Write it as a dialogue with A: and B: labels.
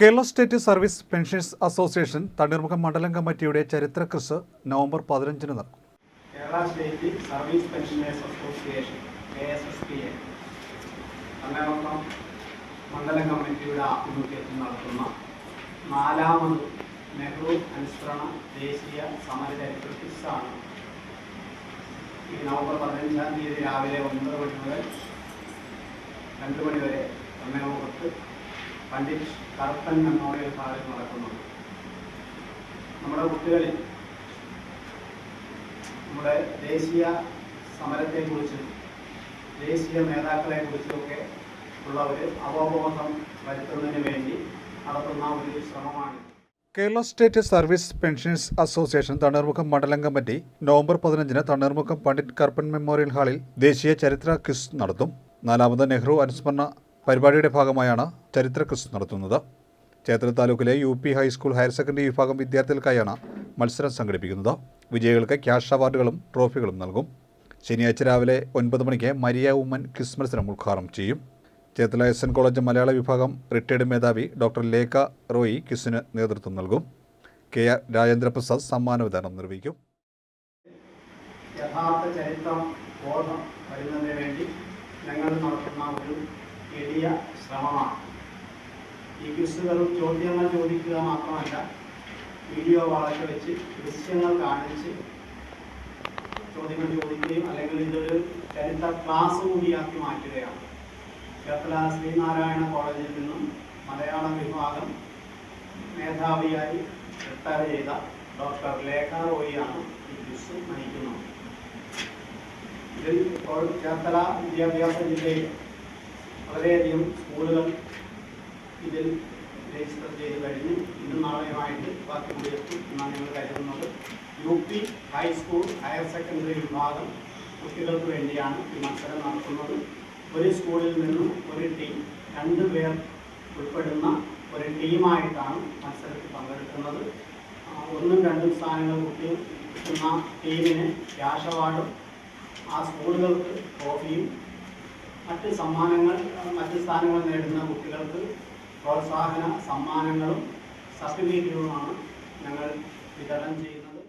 A: Kerala state service pensions association Thanneermukkom മണ്ഡലം കമ്മിറ്റിയുടെ ചരിത്ര ക്രിസ് നവംബർ പതിനഞ്ചിന് നടക്കും.
B: Kerala state service pensioners association S S P A Thanneermukkom മണ്ഡലം കമ്മിറ്റിയുടെ ആഭിമുഖ്യത്തിൽ നടത്തുന്ന നാലാമത് നെഹ്റു അനുസ്മരണ ദേശീയ സമരചരിത്ര ഈ നവംബർ പതിനഞ്ചാം തീയതി രാവിലെ ഒൻപത് മണി മുതൽ രണ്ട് മണി വരെ തണ്ണീർമുഖത്ത് പണ്ഡിറ്റ് കറുപ്പൻ മെമ്മോറിയൽ ഹാളിൽ നടക്കുന്നത് നമ്മുടെ കുട്ടികളിൽ നമ്മുടെ ദേശീയ സമരത്തെക്കുറിച്ചും ദേശീയ നേതാക്കളെക്കുറിച്ചുമൊക്കെ ഉള്ള ഒരു അവബോധം വരുത്തുന്നതിന് വേണ്ടി നടത്തുന്ന ഒരു ശ്രമമാണ്.
A: Kerala state service pensions association Thanneermukkom മണ്ഡലം കമ്മിറ്റി നവംബർ പതിനഞ്ചിന് തണ്ണീർമുഖം പണ്ഡിറ്റ് കർപ്പൻ മെമ്മോറിയൽ ഹാളിൽ ദേശീയ ചരിത്ര ക്വിസ് നടത്തും. നാലാമത് നെഹ്റു അനുസ്മരണ പരിപാടിയുടെ ഭാഗമായാണ് ചരിത്ര ക്വിസ് നടത്തുന്നത്. ചേത്തല താലൂക്കിലെ U P high school higher secondary വിഭാഗം വിദ്യാർത്ഥികൾക്കായാണ് മത്സരം സംഘടിപ്പിക്കുന്നത്. വിജയികൾക്ക് ക്യാഷ് അവാർഡുകളും ട്രോഫികളും നൽകും. ശനിയാഴ്ച രാവിലെ ഒൻപത് മണിക്ക് മരിയ ഉമ്മൻ ക്വിസ് മത്സരം ഉദ്ഘാടനം ചെയ്യും. ചേത്തല എസ് എൻ കോളേജ് മലയാള വിഭാഗം റിട്ടയർഡ് മേധാവി ഡോക്ടർ ലേഖ റോയി ക്വിസിന് നേതൃത്വം നൽകും. കെ ആർ രാജേന്ദ്രപ്രസാദ് സമ്മാന വിതരണം നിർവഹിക്കും.
B: യഥാർത്ഥ ചരിത്രം ബോധം വരുന്നതിന് വേണ്ടി ഞങ്ങൾ നടത്തുന്ന ഒരു എളിയ ശ്രമമാണ്. ഈ ക്വിസുകളും ചോദ്യങ്ങൾ ചോദിക്കുക മാത്രമല്ല വീഡിയോ വളർച്ച വെച്ച് ദൃശ്യങ്ങൾ കാണിച്ച് ചോദ്യങ്ങൾ ചോദിക്കുകയും അല്ലെങ്കിൽ ഇതൊരു ചരിത്ര ക്ലാസ് കൂടിയാക്കി മാറ്റുകയാണ്. ചേർത്തല ശ്രീനാരായണ കോളേജിൽ നിന്നും മലയാളം വിഭാഗം മേധാവിയായി റിട്ടയർ ചെയ്ത ഡോക്ടർ ലേഖ റോയിയാണ് ഈ ക്വിസ് നയിക്കുന്നത്. ഇതിൽ ഇപ്പോൾ ചേർത്തല വിദ്യാഭ്യാസ ജില്ലയിൽ വളരെയധികം സ്കൂളുകൾ ഇതിൽ രജിസ്റ്റർ ചെയ്ത് കഴിഞ്ഞു. ഇന്നും നാളെയുമായിട്ട് ബാക്കി കൂടിയെത്തും എന്നാണ് ഞങ്ങൾ കരുതുന്നത്. U P high school higher secondary വിഭാഗം കുട്ടികൾക്ക് വേണ്ടിയാണ് ഈ മത്സരം നടത്തുന്നത്. ഒരു സ്കൂളിൽ നിന്നും ഒരു ടീം രണ്ട് പേർ ഉൾപ്പെടുന്ന ഒരു ടീമായിട്ടാണ് മത്സരത്തിൽ പങ്കെടുക്കുന്നത്. ഒന്നും രണ്ടും സ്ഥാനങ്ങൾ കുട്ടി കിട്ടുന്ന ടീമിന് ക്യാഷ് അവാർഡും ആ സ്കൂളുകൾക്ക് ട്രോഫിയും മറ്റ് സമ്മാനങ്ങൾ മറ്റ് സ്ഥാനങ്ങൾ നേടുന്ന കുട്ടികൾക്ക് പ്രോത്സാഹന സമ്മാനങ്ങളും സർട്ടിഫിക്കറ്റുകളുമാണ് ഞങ്ങൾ വിതരണം ചെയ്യുന്നത്.